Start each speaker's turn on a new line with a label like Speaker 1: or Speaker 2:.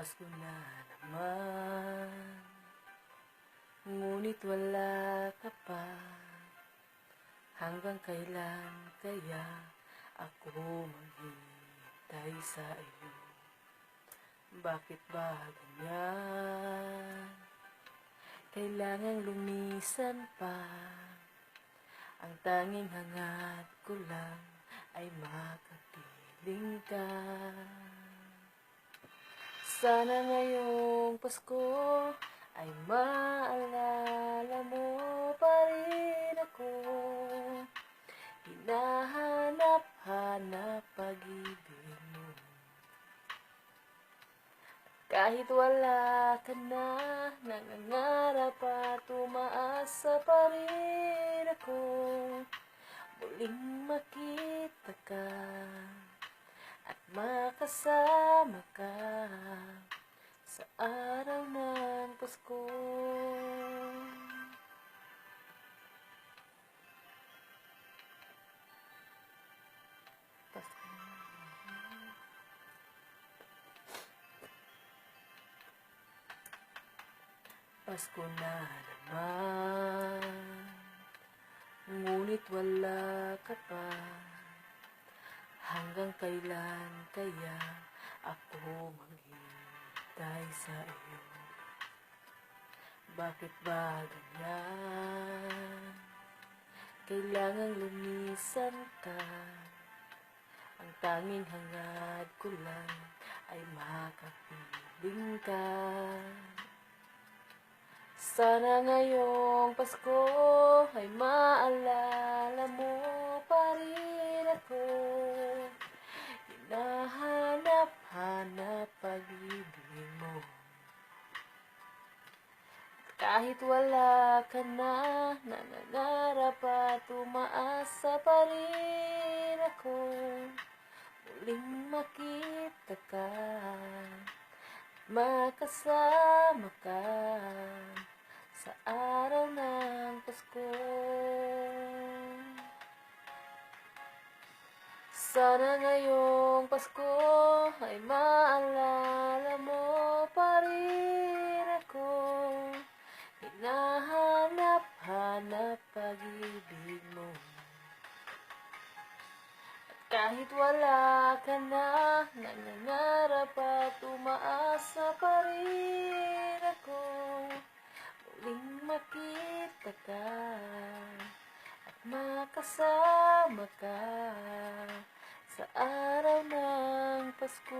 Speaker 1: Pasko na naman Ngunit wala ka pa. Hanggang kailan kaya ako maghihintay sa iyo? Bakit ba ganyan? Kailangang lumisan pa. Ang tanging hangat ko lang ay makapiling ka Sana ngayong Pasko ay maalala mo pa rin ako. Hinahanap-hanap pag-ibig mo. Kahit wala ka na, nangangarap at umaasa pa rin ako. Muling makita ka at makasama ka sa araw ng Pasko. Pasko. Pasko na naman Ngunit wala ka pa Hanggang kailan kaya ako maghintay sa iyo? Bakit ba ganyan? Kailangang lumisan ka. Ang tanging hangad ko lang ay makapiling ka. Sana ngayong Pasko ay maalala mo pa rin ako Kahit wala ka na, nangangarap at umaasa pa rin ako Muling makita ka, makasama ka sa araw ng Pasko. Sana ngayong Pasko ay maalala kahit wala ka na, nangangarap at umaasa pa rin ako muling makita ka at makasama ka sa araw ng Pasko.